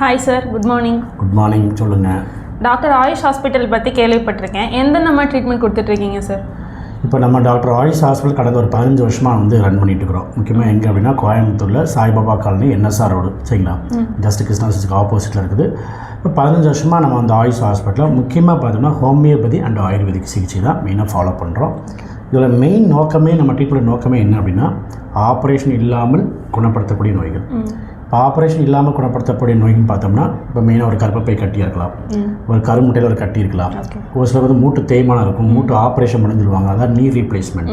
Hi sir good morning good morning சொல்லுங்கள் doctor Ayush hospital பற்றி கேள்விப்பட்டிருக்கேன். எந்தெந்த மாதிரி ட்ரீட்மெண்ட் கொடுத்துட்ருக்கீங்க சார் இப்போ நம்ம டாக்டர் ஆயுஷ் ஹாஸ்பிட்டல் கடந்த ஒரு பதினஞ்சு வருஷமாக வந்து ரன் பண்ணிட்டு இருக்கிறோம் முக்கியமாக எங்கே அப்படின்னா கோயம்புத்தூரில் சாய்பாபா காலனி என்எஸ்ஆர் ரோடு. சரிங்களா? ஜஸ்ட் கிருஷ்ணா சிஸ்க்கு ஆப்போசிட்டில் இருக்குது. இப்போ பதினஞ்சு வருஷமாக நம்ம அந்த ஆயுஷ் ஹாஸ்பிட்டலில் முக்கியமாக பார்த்தோம்னா ஹோமியோபதி அண்ட் ஆயுர்வேதிக் சிகிச்சை தான் மெயினாக ஃபாலோ பண்ணுறோம் இதில் மெயின் நோக்கமே நம்ம ட்ரீட்மெண்ட் நோக்கமே என்ன அப்படின்னா ஆப்ரேஷன் இல்லாமல் குணப்படுத்தக்கூடிய நோய்கள். இப்போ ஆப்ரேஷன் இல்லாமல் குணப்படுத்தக்கூடிய நோய்னு பார்த்தோம்னா இப்போ மெயினாக ஒரு கர்ப்பப்பை கட்டியாக இருக்கலாம் ஒரு கருமுட்டையில் ஒரு கட்டி இருக்கலாம் ஒரு சிலர் வந்து மூட்டு தேய்மானம் இருக்கும். மூட்டு ஆப்ரேஷன் பண்ணிடுவாங்க அதான் நீ ரீப்ளேஸ்மெண்ட்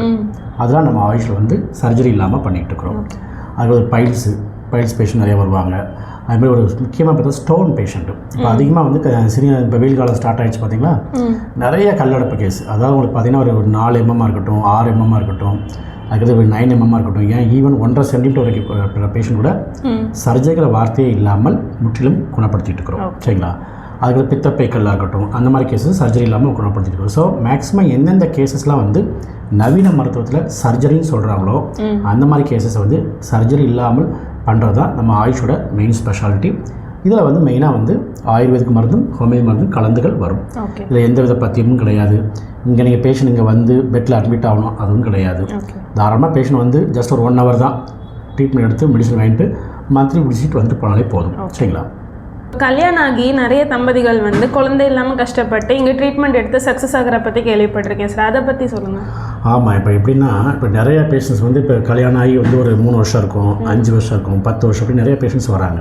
அதெல்லாம் நம்ம ஆயுஷில் வந்து சர்ஜரி இல்லாமல் பண்ணிகிட்டு இருக்கிறோம். அது ஒரு பைல்ஸு பைல்ஸ் பேஷண்ட் நிறைய வருவாங்க. அதுமாதிரி ஒரு முக்கியமாக பார்த்தா ஸ்டோன் பேஷண்ட்டு இப்போ அதிகமாக வந்து க- சிறிய இப்போ வெயில் காலம் ஸ்டார்ட் ஆயிடுச்சு பார்த்தீங்களா? நிறைய கல்லடப்பு கேஸ் அதாவது உங்களுக்கு பார்த்தீங்கன்னா ஒரு ஒரு நாலு எம்எம்மாக இருக்கட்டும் ஆறு எம்எம்மாக இருக்கட்டும். அதுக்கடுத்து நைன் எம்எம்மாக இருக்கட்டும். ஏன்? ஈவன் ஒன்றரை சென்டிமீட்டர் வரைக்கும் பேஷண்ட் கூட ம். சர்ஜரிங்கிற வார்த்தையே இல்லாமல் முற்றிலும் குணப்படுத்திட்டு இருக்கிறோம். சரிங்களா? அதுக்கு பித்தப்பைக்கல்லாக இருக்கட்டும் அந்த மாதிரி கேசஸ் சர்ஜரி இல்லாமல் குணப்படுத்திட்டு இருக்கோம். ஸோ மேக்ஸிமம் எந்தெந்த கேசஸ்லாம் வந்து நவீன மருத்துவத்தில் சர்ஜரின்னு சொல்கிறாங்களோ. அந்த மாதிரி கேசஸ் வந்து சர்ஜரி இல்லாமல் பண்ணுறது தான் நம்ம ஆயுஷோட மெயின் ஸ்பெஷாலிட்டி இதில் வந்து மெயினாக வந்து ஆயுர்வேதிக் மருந்தும் ஹோமியோ மருந்தும் கலந்துகள் வரும். இதில் எந்த வித பத்தியமும் கிடையாது. இங்கே நீங்கள் பேஷண்ட் இங்கே வந்து பெட்டில் அட்மிட் ஆகணும் அதுவும் கிடையாது. தாராளமாக பேஷண்ட் வந்து ஜஸ்ட் ஒரு ஒன் ஹவர் தான் ட்ரீட்மெண்ட் எடுத்து மெடிசன் வாங்கிட்டு மந்த்லி விசிட் வந்துட்டு போனாலே போதும். சரிங்களா? கல்யாணம் ஆகி நிறைய தம்பதிகள் வந்து குழந்தை இல்லாமல் கஷ்டப்பட்டு இங்கே ட்ரீட்மெண்ட் எடுத்து சக்ஸஸ் ஆகிற பற்றி கேள்விப்பட்டிருக்கேன் சார். அதை பற்றி சொல்லுங்கள் ஆமாம் இப்போ எப்படின்னா இப்போ நிறைய பேஷண்ட்ஸ் வந்து இப்போ கல்யாணம் ஆகி வந்து ஒரு மூணு வருஷம் இருக்கும் அஞ்சு வருஷம் இருக்கும் பத்து வருஷம் அப்படி நிறைய பேஷண்ட்ஸ் வராங்க.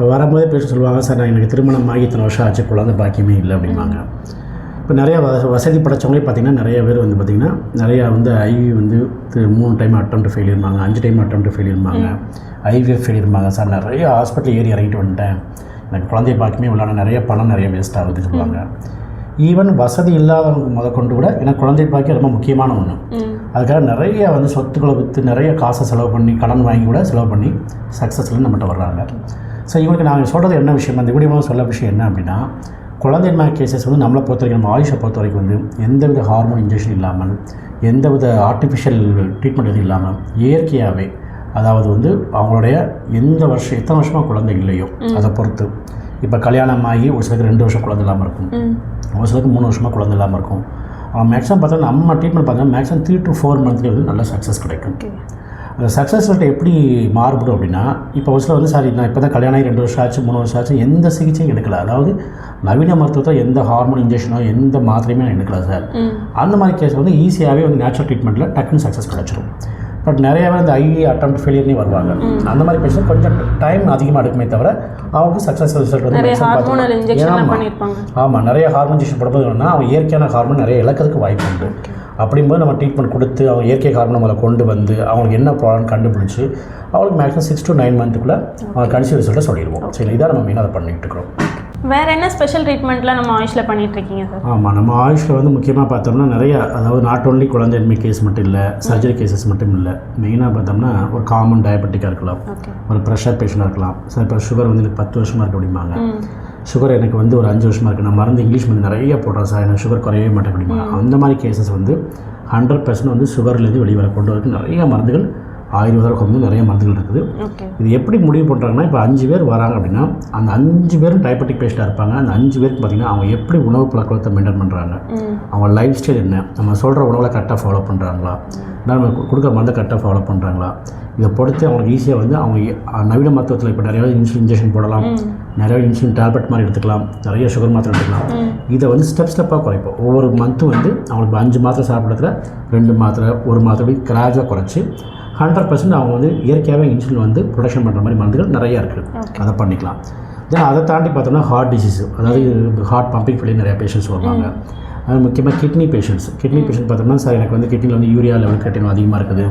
இப்போ வரும்போதே பேஷண்ட் சொல்லுவாங்க சார் நான் எனக்கு திருமணம் ஆகி இத்தனை வருஷம் ஆச்சு குழந்தை பாக்கியமே இல்லை அப்படிம்பாங்க. இப்போ நிறைய வசதி படைச்சவங்களே பார்த்தீங்கன்னா நிறைய பேர் வந்து பார்த்திங்கன்னா நிறையா வந்து ஐவி வந்து மூணு டைம் அட்டம் ஃபெயில் இருப்பாங்க அஞ்சு டைம் அட்டம் ஃபெயில் இருப்பாங்க ஐவிஎஃப் ஃபெயில் இருப்பாங்க சார் நிறைய ஹாஸ்பிட்டல் ஏறி இறங்கிட்டு வந்துட்டேன். எனக்கு குழந்தை பாக்கியமே உள்ளான நிறைய பணம் நிறைய வேஸ்ட் ஆகுதுன்னு சொல்லுவாங்க. ஈவன் வசதி இல்லாதவங்க முத கொண்டு கூட எனக்கு குழந்தை பாக்கியம் ரொம்ப முக்கியமான ஒன்று அதுக்காக நிறைய வந்து சொத்துக்களை விற்று நிறைய காசை செலவு பண்ணி கடன் வாங்கி கூட செலவு பண்ணி சக்ஸஸ்ஃபுல்லு நம்மகிட்ட வர்றாங்க. ஸோ இவங்களுக்கு நாங்கள் சொல்கிறது என்ன விஷயம்? அந்த வீடியோ சொல்ல விஷயம் என்ன அப்படின்னா குழந்தைன்மை கேசஸ் வந்து நம்மளை பொறுத்த வரைக்கும் நம்ம ஆயுஷை பொறுத்த வரைக்கும் வந்து எந்தவித ஹார்மோன் இன்ஜெக்ஷன் இல்லாமல் எந்தவித ஆர்டிஃபிஷியல் ட்ரீட்மெண்ட் எதுவும் இல்லாமல் இயற்கையாகவே அதாவது வந்து அவங்களுடைய எந்த வருஷம் எத்தனை வருஷமாக குழந்தை இல்லையோ அதை பொறுத்து. இப்போ கல்யாணம் ஆகி ஒரு சிலருக்கு ரெண்டு வருஷம் குழந்தை இல்லாமல் இருக்கும். ஒரு சிலருக்கு மூணு வருஷமாக குழந்தை இல்லாமல் இருக்கும். மேக்ஸிமம் பார்த்தா நம்ம ட்ரீட்மெண்ட் பார்த்தா மேக்ஸிமம் த்ரீ டு ஃபோர் மந்த்லேயே வந்து நல்ல சக்ஸஸ் கிடைக்கும். சக்ஸஸ் ரேட் எப்படி மாறுபடும் அப்படின்னா இப்போ ஒரு சில வந்து சார் நான் இப்போ தான் கல்யாணம் ஆகி ரெண்டு வருஷம் ஆச்சு மூணு வருஷம் ஆச்சு எந்த சிகிச்சையும் எடுக்கல. அதாவது நவீன மருத்துவத்தில் எந்த ஹார்மோன் இன்ஜெக்ஷனோ எந்த மாத்திரையுமே நான் எடுக்கல சார். அந்த மாதிரி கேஸ் வந்து ஈஸியாகவே வந்து நேச்சுரல் ட்ரீட்மெண்ட்டில் டக்குன்னு சக்ஸஸ் கிடச்சிரும். பட் நிறைய பேர் இந்த ஐவி அட்டம் ஃபெயிலியர்னே வருவாங்க. அந்த மாதிரி பேஷண்ட் கொஞ்சம் டைம் அதிகமாக எடுக்குமே தவிர அவங்களுக்கு சக்ஸஸ் ரிசல்ட் வந்து ஆமாம் நிறைய ஹார்மோன் இன்ஜெக்ஷன் போடும்போது என்னன்னா அவங்க இயற்கையான ஹார்மோன் நிறைய இழக்கிறதுக்கு வாய்ப்பு உண்டு. அப்படிங்கும்போது நம்ம ட்ரீட்மெண்ட் கொடுத்து அவங்க இயற்கை ஹார்மோன் முதல்ல கொண்டு வந்து அவங்களுக்கு என்ன ப்ராப்ளம் கண்டுபிடிச்சி அவங்களுக்கு மேக்ஸிமம் சிக்ஸ் டு நைன் மந்த்துக்குள்ளே அவங்க கன்சியூ ரிசல்ட்டை சொல்லிடுவோம். சரி இதான் நம்ம மெயினாக அதை பண்ணிட்டு இருக்கிறோம். வேற என்ன ஸ்பெஷல் ட்ரீட்மெண்ட்லாம் நம்ம ஆயுஷில் பண்ணிட்டு இருக்கீங்க சார் ஆமாம் நம்ம ஆயுஷில் வந்து முக்கியமாக பார்த்தோம்னா நிறைய அதாவது நாட் ஓன்லி குழந்தைன்மை கேஸ் மட்டும் இல்லை சர்ஜரி கேசஸ் மட்டும் இல்லை மெயினாக பார்த்தோம்னா ஒரு காமன் டயபெட்டிக்காக இருக்கலாம். ஒரு ப்ரெஷர் பேஷண்டாக இருக்கலாம். சார் இப்போ சுகர் வந்து எனக்கு பத்து வருஷமாக இருக்கு அப்படிம்பாங்க. ம். சுகர் எனக்கு வந்து ஒரு அஞ்சு வருஷமாக இருக்குது நான் மருந்து இங்கிலீஷ் மருந்து நிறைய போடுறேன் சார். எனக்கு சுகர் குறையவே மாட்டேன் அப்படிமா. அந்த மாதிரி கேசஸ் வந்து ஹண்ட்ரட் பர்சன்ட் வந்து சுகர்லேருந்து வெளியே வர கொண்டு வரதுக்கு நிறைய மருந்துகள் ஆயுர்வேதம் வந்து நிறைய மருந்துகள் இருக்குது. இது எப்படி முடிவு பண்ணுறாங்கன்னா இப்போ அஞ்சு பேர் வராங்க அப்படின்னா அந்த அஞ்சு பேரும் டயபெட்டிக் பேஷண்டாக இருப்பாங்க. அந்த அஞ்சு பேருக்கு பார்த்தீங்கன்னா அவங்க எப்படி உணவு பழக்கத்தை மெயின்டைன் பண்ணுறாங்க அவங்க லைஃப் ஸ்டைல் என்ன? நம்ம சொல்கிற உணவுல கரெக்டாக ஃபாலோ பண்ணுறாங்களா நம்ம கொடுக்குற மருந்தை கரெக்டாக ஃபாலோ பண்ணுறாங்களா இதை பொறுத்து அவங்களுக்கு ஈஸியாக வந்து அவங்க நவீன மருத்துவத்தில் இப்போ நிறைய இன்சுலின் இன்ஜெக்ஷன் போடலாம். நிறைய இன்சுலின் டேப்லெட் மாதிரி எடுத்துக்கலாம். நிறைய சுகர் மாத்திரை எடுத்துக்கலாம். இதை வந்து ஸ்டெப் ஸ்டெப்பாக குறைப்போம். ஒவ்வொரு மந்த்தும் வந்து அவங்களுக்கு அஞ்சு மாத்திரை சாப்பிட்றதுல ரெண்டு மாத்திரை ஒரு மாத்திரை கிராஜாக குறைச்சி ஹண்ட்ரட் பர்சன்ட் அவங்க வந்து இயற்கையாகவே இன்சுலின் வந்து ப்ரொடக்ஷன் பண்ணுற மாதிரி மருந்துகள் நிறையா இருக்குது. அதை பண்ணிக்கலாம். தென் அதை தாண்டி பார்த்தோம்னா ஹார்ட் டிசீஸ் அதாவது ஹார்ட் பம்பிங் ஃபெயிலியர் நிறைய பேஷண்ட்ஸ் வருவாங்க. அது முக்கியமாக கிட்னி பேஷண்ட்ஸ் கிட்னி பேஷண்ட் பார்த்தோம்னா சார் எனக்கு வந்து கிட்னியில் வந்து யூரியா லெவல் கட்டினம் அதிகமாக இருக்குது.